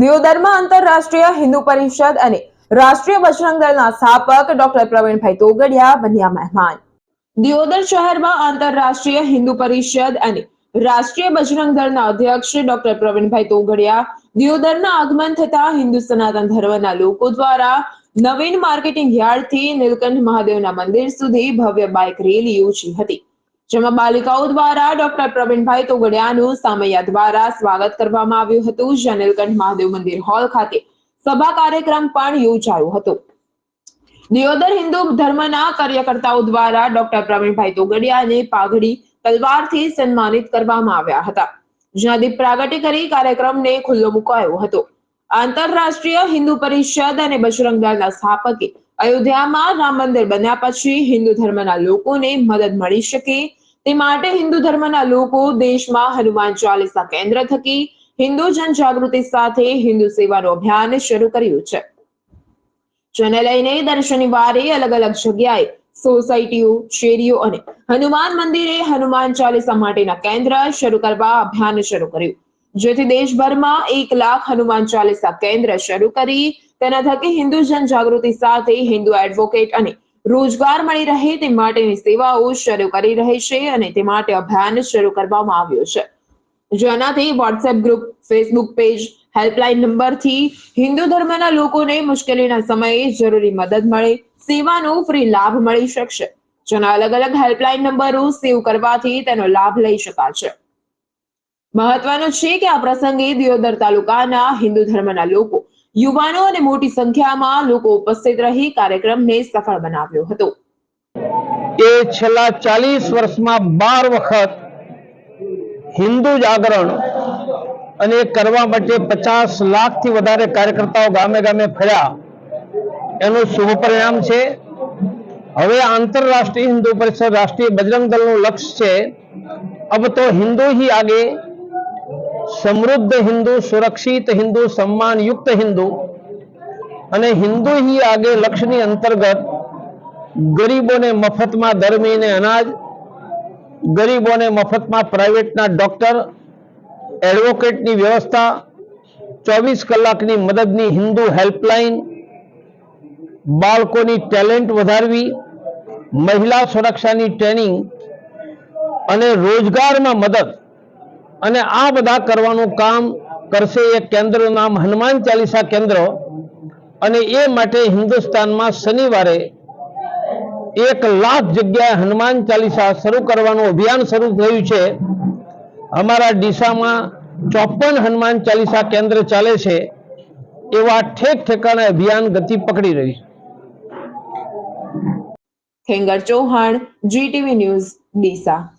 દિયોદરમાં આંતરરાષ્ટ્રીય હિન્દુ પરિષદ અને રાષ્ટ્રીય બજરંગ દળના સ્થાપક ડોક્ટર પ્રવીણભાઈ તોગડિયા બન્યા મહેમાન. દિયોદર શહેરમાં આંતરરાષ્ટ્રીય હિન્દુ પરિષદ અને રાષ્ટ્રીય બજરંગ દળના અધ્યક્ષ ડોક્ટર પ્રવીણભાઈ તોગડિયા, દિયોદરના આગમન થતા હિન્દુ સનાતન ધર્મના લોકો દ્વારા નવીન માર્કેટિંગ યાર્ડથી નીલકંઠ મહાદેવના મંદિર સુધી ભવ્ય બાઇક રેલી યોજી હતી. જેમાં બાલિકાઓ દ્વારા ડોક્ટર પ્રવીણભાઈ તોગડિયાનું સામૈયા દ્વારા સ્વાગત કરવામાં આવ્યું હતું. જ્યાં મહાદેવ મંદિર હોલ ખાતે સભા કાર્યક્રમ પણ યોજાયો હતો. દિયોદર હિન્દુ ધર્મના કાર્યકર્તાઓ દ્વારા ડોક્ટર પ્રવીણભાઈ તોગડિયાને પાઘડી તલવારથી સન્માનિત કરવામાં આવ્યા હતા. જ્યાં દીપ પ્રાગટ્ય કરી કાર્યક્રમને ખુલ્લો મુકાયો હતો. આંતરરાષ્ટ્રીય હિન્દુ પરિષદ અને બજરંગ દળના સ્થાપકે અયોધ્યામાં રામ મંદિર બન્યા પછી હિન્દુ ધર્મના લોકોને મદદ મળી શકે. તે માટે હિન્દુ ધર્મના લોકો દેશમાં હનુમાન ચાલીસા કેન્દ્ર થકી હિન્દુ જનજાગૃતિ સાથે હિન્દુ સેવાનું અભિયાન શરૂ કર્યું છે. જેને લઈને દર શનિવારે અલગ અલગ જગ્યાએ સોસાયટીઓ, શેરીઓ અને હનુમાન મંદિરે હનુમાન ચાલીસા માટેના કેન્દ્ર શરૂ કરવા અભિયાન શરૂ કર્યું. જેથી દેશભરમાં એક લાખ હનુમાન ચાલીસા કેન્દ્ર શરૂ કરી, તેના થકી હિન્દુ જનજાગૃતિ સાથે હિન્દુ એડવોકેટ અને રોજગાર મળી રહે તે માટેની સેવાઓ શરૂ કરી રહી છે અને તે માટે અભિયાન શરૂ કરવામાં આવ્યો છે. જેનાથી WhatsApp group Facebook page helpline નંબરથી હિન્દુ ધર્મના લોકોને મુશ્કેલીના સમયે જરૂરી મદદ મળે, સેવાનો ફ્રી લાભ મળી શકશે. જેના અલગ અલગ હેલ્પલાઇન નંબરો સેવ કરવાથી તેનો લાભ લઈ શકાશે મહત્વનું છે કે આ પ્રસંગે દિયોદર તાલુકાના હિન્દુ ધર્મના લોકો, યુવાનો અને મોટી સંખ્યામાં લોકો ઉપસ્થિત રહી કાર્યક્રમને સફળ બનાવ્યો હતો. એ છેલ્લા ચાલીસ વર્ષમાં બાર વખત હિન્દુ જાગરણ અને કરવા માટે પચાસ લાખથી વધારે કાર્યકર્તાઓ ગામે ગામે ફર્યા. એનું શુભ પરિણામ છે. હવે આંતરરાષ્ટ્રીય હિન્દુ પરિષદ રાષ્ટ્રીય બજરંગ દળનું લક્ષ્ય છે. અબ તો હિન્દુ હી આગે સમૃદ્ધ હિન્દુ, સુરક્ષિત હિન્દુ, સન્માનયુક્ત હિન્દુ અને હિન્દુ હી આગે લક્ષ્યની અંતર્ગત ગરીબોને મફતમાં દર અનાજ, ગરીબોને મફતમાં પ્રાઇવેટના ડોક્ટર, એડવોકેટની વ્યવસ્થા, ચોવીસ કલાકની મદદની હિન્દુ હેલ્પલાઇન, બાળકોની ટેલેન્ટ વધારવી, મહિલા સુરક્ષાની ટ્રેનિંગ અને રોજગારમાં મદદ અને આ બધા કરવાનું કામ કરશે એ કેન્દ્રનું નામ હનુમાન ચાલીસા કેન્દ્ર. અને એ માટે હિન્દુસ્તાનમાં શનિવારે એક લાખ જગ્યાએ હનુમાન ચાલીસા શરૂ કરવાનું અભિયાન શરૂ થયું છે. અમારા ડીસામાં ચોપન હનુમાન ચાલીસા કેન્દ્ર ચાલે છે. એવા ઠેક ઠેકાણે અભિયાન ગતિ પકડી રહ્યું છે. Khengar Chauhan GTV news, Deesa.